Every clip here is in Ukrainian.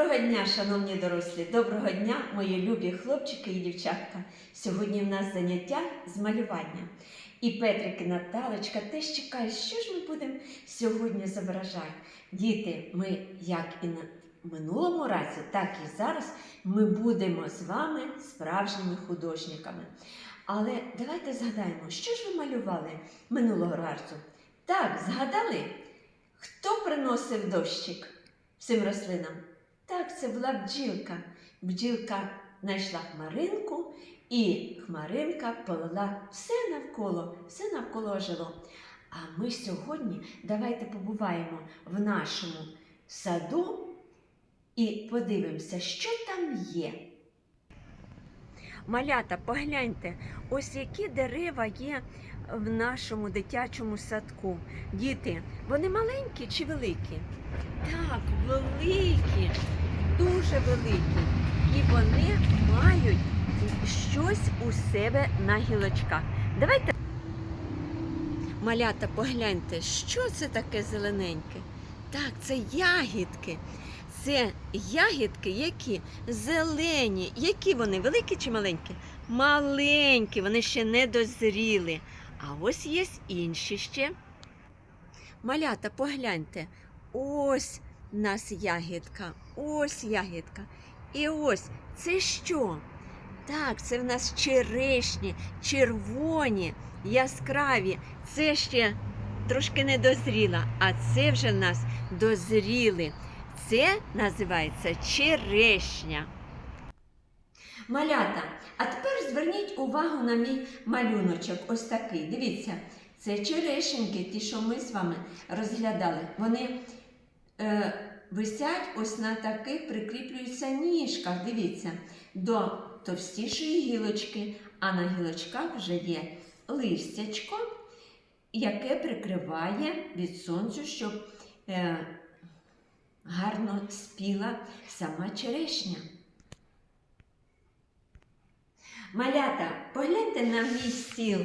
Доброго дня, шановні дорослі! Доброго дня, мої любі хлопчики і дівчатка. Сьогодні в нас заняття з малювання. І Петрик і Наталочка теж чекають, що ж ми будемо сьогодні зображати. Діти, ми як і на минулому разі, так і зараз ми будемо з вами справжніми художниками. Але давайте згадаємо, що ж ви малювали минулого разу? Так, згадали? Хто приносив дощик всім рослинам? Так, це була бджілка. Бджілка знайшла хмаринку, і хмаринка полила все навколо, все навколо ожило. А ми сьогодні давайте побуваємо в нашому саду і подивимося, що там є. Малята, погляньте, ось які дерева є в нашому дитячому садку. Діти, вони маленькі чи великі? Так, великі, дуже великі. І вони мають щось у себе на гілочках. Давайте. Малята, погляньте, що це таке зелененьке? Так, це ягідки. Це ягідки, які зелені. Які вони? Великі чи маленькі? Маленькі, вони ще не дозріли. А ось є інші ще. Малята, погляньте. Ось в нас ягідка, ось ягідка. І ось це що? Так, це в нас черешні, червоні, яскраві. Це ще трошки не дозріла, а це вже в нас дозріли. Це називається черешня. Малята, а тепер зверніть увагу на мій малюночок. Ось такий. Дивіться, це черешеньки, ті, що ми з вами розглядали. Вони е, висять ось на таких, прикріплюються ніжках. Дивіться, до товстішої гілочки, а на гілочках вже є листячко, яке прикриває від сонцю, щоб е, гарно спіла сама черешня. Малята, погляньте на мій стіл.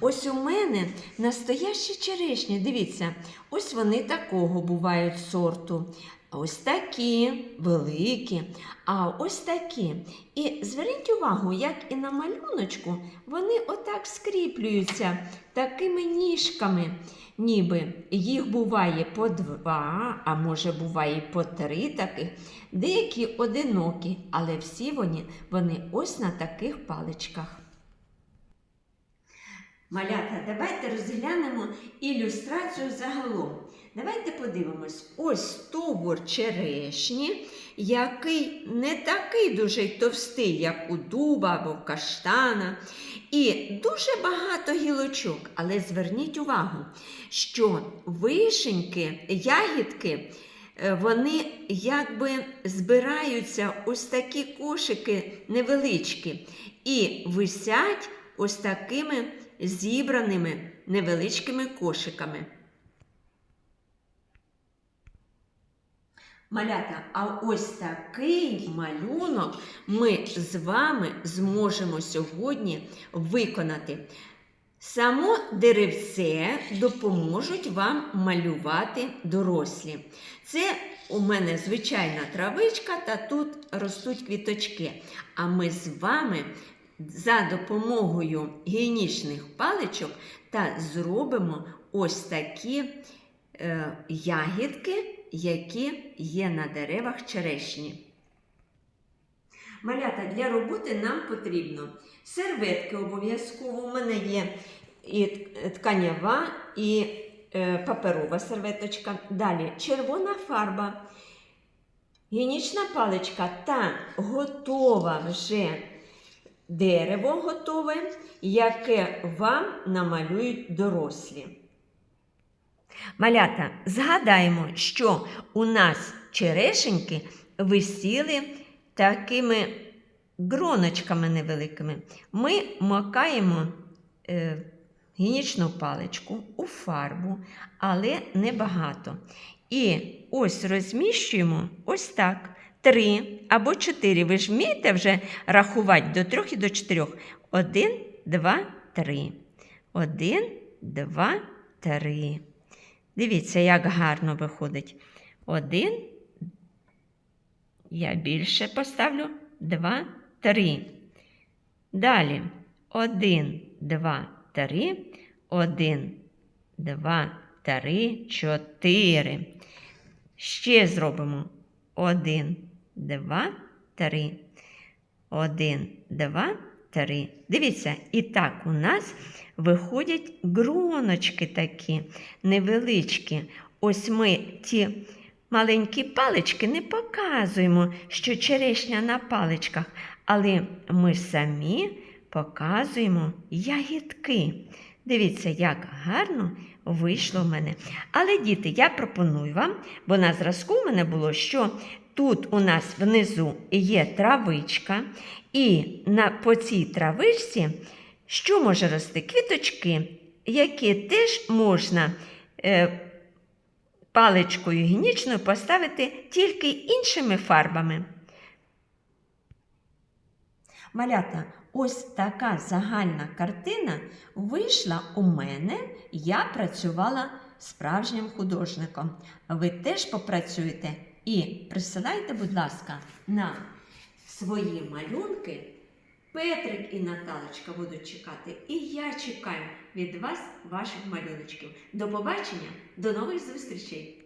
Ось у мене настоящі черешні. Дивіться, ось вони такого бувають сорту. Ось такі великі, а ось такі. І зверніть увагу, як і на малюночку, вони отак скріплюються такими ніжками, ніби їх буває по два, а може буває по три таких. Деякі одинокі, але всі вони, вони ось на таких паличках. Малята, давайте розглянемо ілюстрацію загалом. Давайте подивимось, ось стовбур черешні, який не такий дуже товстий, як у дуба або в каштана. І дуже багато гілочок. Але зверніть увагу, що вишеньки, ягідки, е, вони якби збираються ось такі кошики невеличкі і висять ось такими зібраними невеличкими кошиками. Малята, а ось такий малюнок ми з вами зможемо сьогодні виконати. Само деревце допоможуть вам малювати дорослі. Це у мене звичайна травичка, та тут ростуть квіточки. А ми з вами за допомогою гігієнічних паличок та зробимо ось такі е, ягідки які є на деревах черешні. Малята, для роботи нам потрібно серветки обов'язково. У мене є і тканява, і е, паперова серветочка. Далі червона фарба, гінічна паличка та готова вже дерево готове, яке вам намалюють дорослі. Малята, згадаємо, що у нас черешеньки висіли такими гроночками невеликими. Ми макаємо е, гінічну паличку у фарбу, але небагато. І ось розміщуємо ось так. Три або чотири. Ви ж вмієте вже рахувати до трьох і до чотирьох. Один, два, три. Один, два, три. Дивіться, як гарно виходить. Один Я більше поставлю два, три. Далі один, два, три, один, два, три, чотири. Ще зробимо один, два, три. Один, два, три. Дивіться, і так у нас виходять гроночки такі невеличкі. Ось ми ті маленькі палички не показуємо, що черешня на паличках, але ми самі показуємо ягідки. Дивіться, як гарно вийшло в мене. Але, діти, я пропоную вам, бо на зразку в мене було, що тут у нас внизу є травичка, і на, по цій травичці що може рости? Квіточки, які теж можна е, паличкою гінічною поставити тільки іншими фарбами. Малята, ось така загальна картина вийшла у мене. Я працювала справжнім художником. Ви теж попрацюєте і присилайте, будь ласка, на свої малюнки. Петрик і Наталочка будуть чекати. І я чекаю від вас ваших малюночків. До побачення, до нових зустрічей!